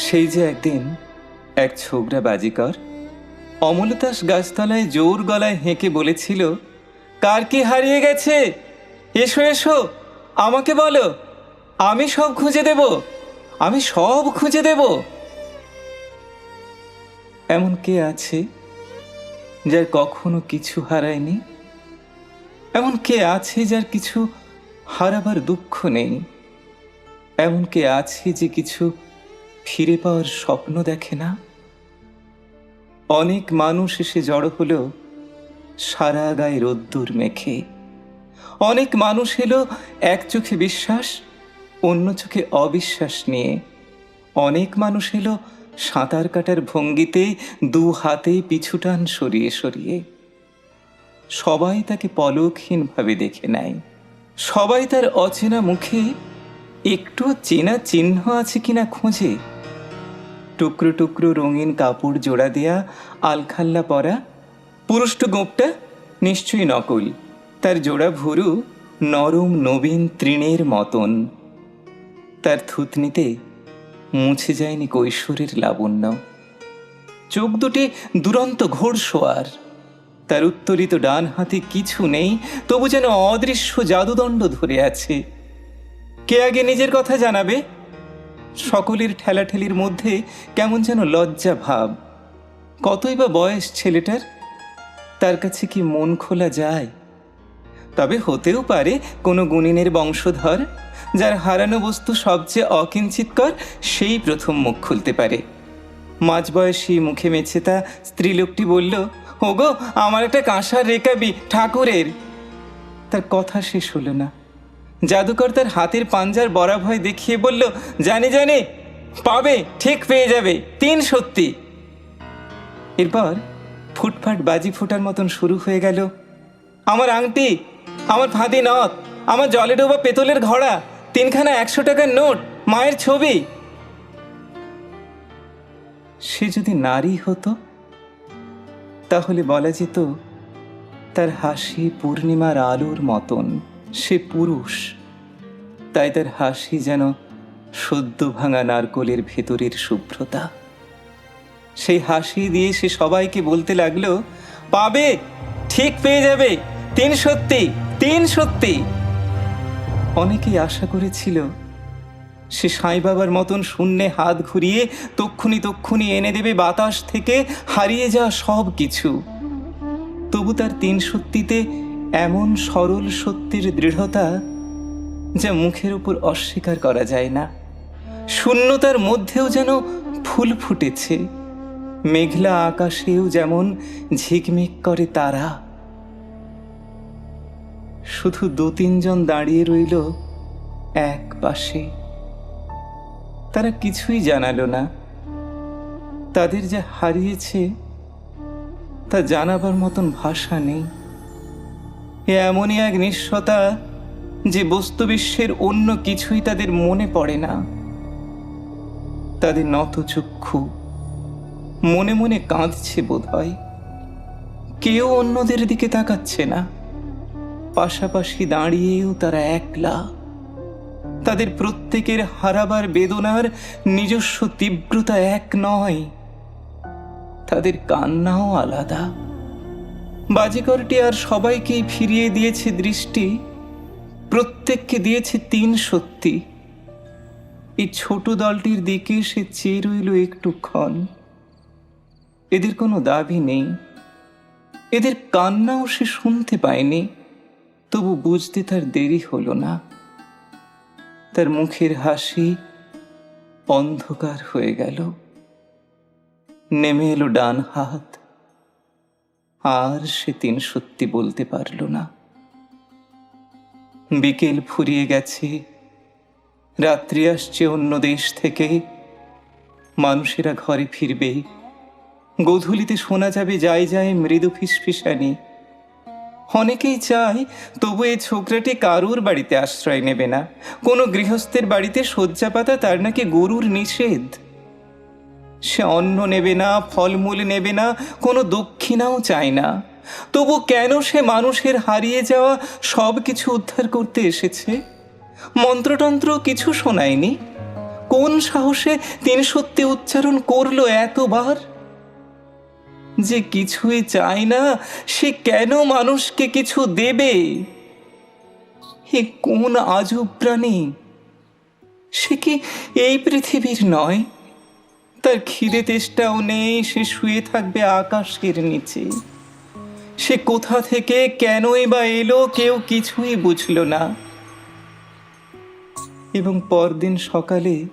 সেই যে একদিন এক ছোকরা বাজিকর অমলতাস গাছতলায় জোর গলায় হেঁকে বলেছিল, কার কি হারিয়ে গেছে? এসো এসো, আমাকে বলো, আমি সব খুঁজে দেব, আমি সব খুঁজে দেব। এমন কে আছে যার কখনো কিছু হারায়নি? এমন কে আছে যার কিছু হারাবার দুঃখ নেই? এমন কে আছে যে কিছু ফিরে পাওয়ার স্বপ্ন দেখে না? অনেক মানুষ এসে জড়ো হলো সারা গায়ে রোদ্দুর মেখে। অনেক মানুষ এলো এক চোখে বিশ্বাস, অন্য চোখে অবিশ্বাস নিয়ে। অনেক মানুষ এলো সাঁতার কাটার ভঙ্গিতে দু হাতে পিছুটান সরিয়ে সরিয়ে। সবাই তাকে পলকহীনভাবে দেখে নেয়। সবাই তার অচেনা মুখে একটু চেনা চিহ্ন আছে কিনা খোঁজে টুকরো টুকরো রঙিন কাপড় জোড়া দেয়া আলখাল্লা পরা পুরুষ্ট গোপটা নিশ্চয়ই নকল। তার জোড়া ভুরু নরম নবীন তৃণের মতন। তার থুতনিতে মুছে যায়নি কৈশোরের লাবণ্য। চোখ দুটি দুরন্ত ঘোড়সোয়ার তার উত্তরিত ডান হাতে কিছু নেই, তবু যেন অদৃশ্য জাদুদণ্ড ধরে আছে। কে আগে নিজের কথা জানাবে? সকলের ঠেলাঠেলির মধ্যে কেমন যেন লজ্জা ভাব। কতই বা বয়স ছেলেটার? তার কাছে কি মন খোলা যায়? তবে হতেও পারে কোনো গুণিনের বংশধর, যার হারানো বস্তু সবচেয়ে অকিঞ্চিতকর সেই প্রথম মুখ খুলতে পারে। মাঝবয়সী মুখে মেছেতা স্ত্রীলোকটি বলল, ওগো, আমার একটা কাঁসার রেকাবি, ঠাকুরের। তার কথা শেষ হলো না। জাদুকর তার হাতের পাঞ্জার বরাভয় দেখিয়ে বলল, জানি জানি, পাবে, ঠিক পেয়ে যাবে, তিন সত্যি। এরপর ফুটফাট বাজি ফোটার মতন শুরু হয়ে গেল। আমার আংটি, আমার ফাঁদি নথ, আমার জলে ডোবা পেতলের ঘোড়া, তিনখানা একশো টাকার নোট, মায়ের ছবি। সে যদি নারী হতো, তাহলে বলা যেত তার হাসি পূর্ণিমার আলোর মতন। সে পুরুষ। তাই তার হাসি যেন সদ্য ভাঙা নারকলের ভেতরের শুভ্রতা। সেই হাসি দিয়ে সে সবাইকে বলতে লাগল, পাবে, ঠিক পেয়ে যাবে, তিন সত্যি তিন সত্যি। অনেকেই আশা করেছিল, সে সাই বাবার মতন শূন্যে হাত ঘুরিয়ে তক্ষুনি তক্ষুনি এনে দেবে বাতাস থেকে হারিয়ে যাওয়া সব কিছু। তবু তার তিন সত্যিতে এমন সরল সত্যের দৃঢ়তা যা মুখের উপর অস্বীকার করা যায় না। শূন্যতার মধ্যেও যেন ফুল ফুটেছে। মেঘলা আকাশেও যেমন ঝিকমিক করে তারা। শুধু দু তিনজন দাঁড়িয়ে রইল এক পাশে। তারা কিছুই জানালো না। তাদের যা হারিয়েছে, তা জানাবার মতন ভাষা নেই। এমনই এক নিঃস্বতা যে বস্তু বিশ্বের অন্য কিছুই তাদের মনে পড়ে না। তাদের নত চক্ষু মনে মনে কাঁদছে বোধ হয় কেউ অন্যদের দিকে তাকাচ্ছে না। পাশাপাশি দাঁড়িয়েও তারা একলা। তাদের প্রত্যেকের হারাবার বেদনার নিজস্ব তীব্রতা এক নয়। তাদের কান্নাও আলাদা। বাজিকরটি আর সবাইকেই ফিরিয়ে দিয়েছে দৃষ্টি। প্রত্যেককে দিয়েছে তিন সত্যি। এই ছোট দলটির দিকে সে চেয়ে রইল একটুক্ষণ এদের কোনো দাবি নেই। এদের কান্নাও সে শুনতে পায়নি। তবু বুঝতে তার দেরি হলো না। তার মুখের হাসি অন্ধকার হয়ে গেল। নেমে এলো ডান হাত। আর সে তিন সত্যি বলতে পারল না। বিকেল ফুরিয়ে গেছে, রাত্রি আসছে অন্য দেশ থেকে। মানুষেরা ঘরে ফিরবে। গোধূলিতে শোনা যাবে, যায় যায় মৃদু ফিসফিসানি। অনেকেই চায়, তবু এই ছোকরাটি কারুর বাড়িতে আশ্রয় নেবে না। কোনো গৃহস্থের বাড়িতে শয্যা পাতা তার নাকি গরুর নিষেধ। সে অন্ন নেবে না, ফলমূল নেবে না, কোনো দক্ষিণাও চায় না। তবু কেন সে মানুষের হারিয়ে যাওয়া সব কিছু উদ্ধার করতে এসেছে? মন্ত্রতন্ত্র কিছু শোনায়নি। কোন সাহসে তিন সত্যি উচ্চারণ করল এতবার? যে কিছুই চায় না, সে কেন মানুষকে কিছু দেবে? হে কোন আজব প্রাণী? সে কি এই পৃথিবীর নয়? তার খিদে তেষ্টাও নেই, সে শুয়ে থাকবে আকাশের নিচে। সে কোথা থেকে কেনই বা এলো কেউ কিছুই বুঝল না। এবং পরদিন সকালে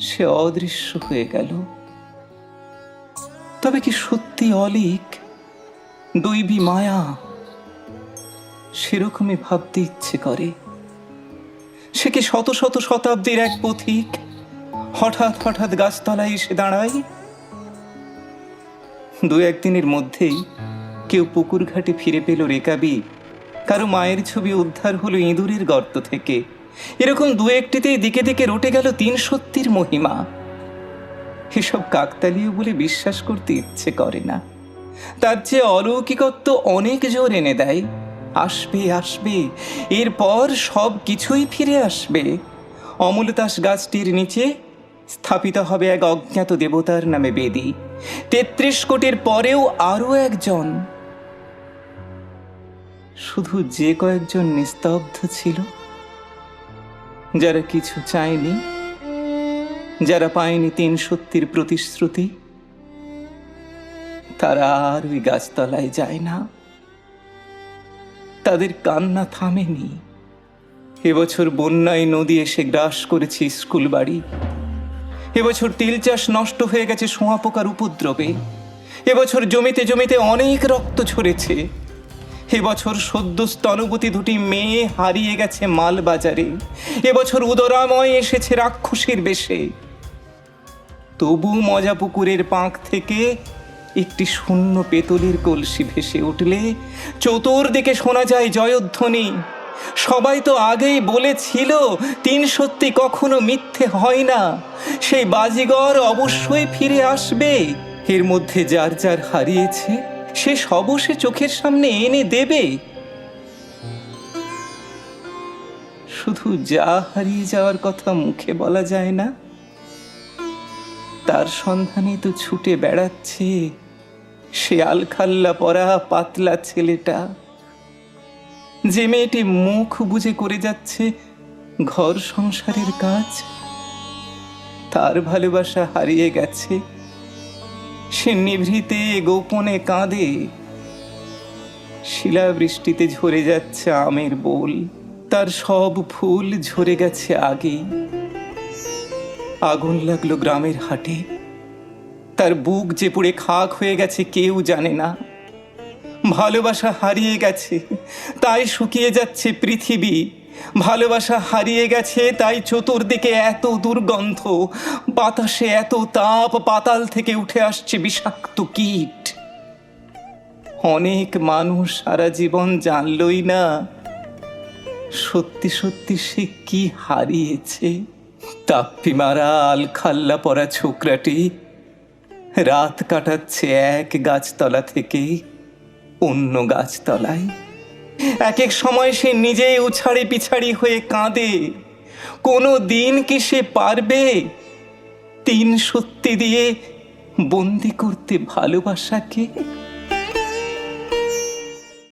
সে অদৃশ্য হয়ে গেল। তবে কি সত্যি অলিক? দৈবী মায়া? সেরকমই ভাবতে ইচ্ছে করে। সে কি শত শত শতাব্দীর এক পথিক? হঠাৎ হঠাৎ গাছতলায় এসে দাঁড়ায় দু একদিনের মধ্যেই কেউ পুকুর ঘাটে ফিরে পেল রেকাবি কারও মায়ের ছবি উদ্ধার হলো ইঁদুরের গর্ত থেকে। এরকম দু একটিতেই দিকে দিকে রটে গেল তিন সত্যির মহিমা। এসব কাকতালীয় বলে বিশ্বাস করতে ইচ্ছে করে না। তার চেয়ে অলৌকিকত্ব অনেক জোর এনে দেয়। আসবে আসবে, এরপর সব কিছুই ফিরে আসবে। অমলতাস গাছটির নিচে স্থাপিত হবে এক অজ্ঞাত দেবতার নামে বেদী। তেত্রিশ কোটির পরেও আরও একজন। শুধু যে কয়েকজন নিস্তব্ধ ছিল, যারা কিছু চায়নি, যারা পায়নি তিন সত্যির প্রতিশ্রুতি, তারা আর ওই গাছতলায় যায় না। তাদের কান্না থামেনি। এবছর বন্যায় নদী এসে গ্রাস করেছে স্কুল বাড়ি এবছর তিল চাষ নষ্ট হয়ে গেছে শোঁয়া পোকার উপদ্রবে। এবছর জমিতে জমিতে অনেক রক্ত ঝরেছে। এবছর সদ্য স্তনবতী দুটি মেয়ে হারিয়ে গেছে মাল বাজারে এবছর উদরাময় এসেছে রাক্ষসীর বেশে। তবু মজা পুকুরের পাঁক থেকে একটি শূন্য পেতলের কলসি ভেসে উঠলে, চতুর্দিকে শোনা যায় জয়ধ্বনি। সবাই তো আগেই বলেছিল, তিন সত্যি কখনো মিথ্যে হয় না। সেই বাজিগর অবশ্যই ফিরে আসবে। এর মধ্যে যার যার হারিয়েছে, সে সব সে চোখের সামনে এনে দেবে। শুধু যা হারিয়ে যাওয়ার কথা মুখে বলা যায় না, তার সন্ধানে তো ছুটে বেড়াচ্ছে। সে আলখাল্লা পরা পাতলা ছেলেটা। যে মেয়েটি মুখ বুঝে করে যাচ্ছে ঘর সংসারের কাজ, তার ভালোবাসা হারিয়ে গেছে। সে নিভৃতে গোপনে কাঁদে। শিলাবৃষ্টিতে ঝরে যাচ্ছে আমের বোল। তার সব ফুল ঝরে গেছে আগেই আগুন লাগল গ্রামের হাটে। তার বুক যে পুড়ে খাক হয়ে গেছে কেউ জানে না। ভালোবাসা হারিয়ে গেছে, তাই শুকিয়ে যাচ্ছে পৃথিবী। ভালোবাসা হারিয়ে গেছে, তাই চতুর্দিকে এত দুর্গন্ধ, বাতাসে এত তাপ, পাতাল থেকে উঠে আসছে বিষাক্ত কীট। অনেক মানুষ সারা জীবন জানলই না, সত্যি সত্যি সে কি হারিয়েছে। তাপ্পি মারা আলখাল্লা পরা ছোকরাটি, রাত কাটাচ্ছে এক গাছতলা থেকে। অন্য গাছতলায়। এক এক সময় সে নিজেই উছাড়ি পিছাড়ি হয়ে কাঁদে। কোনো দিন কি সে পারবে তিন সত্যি দিয়ে বন্দি করতে ভালোবাসাকে?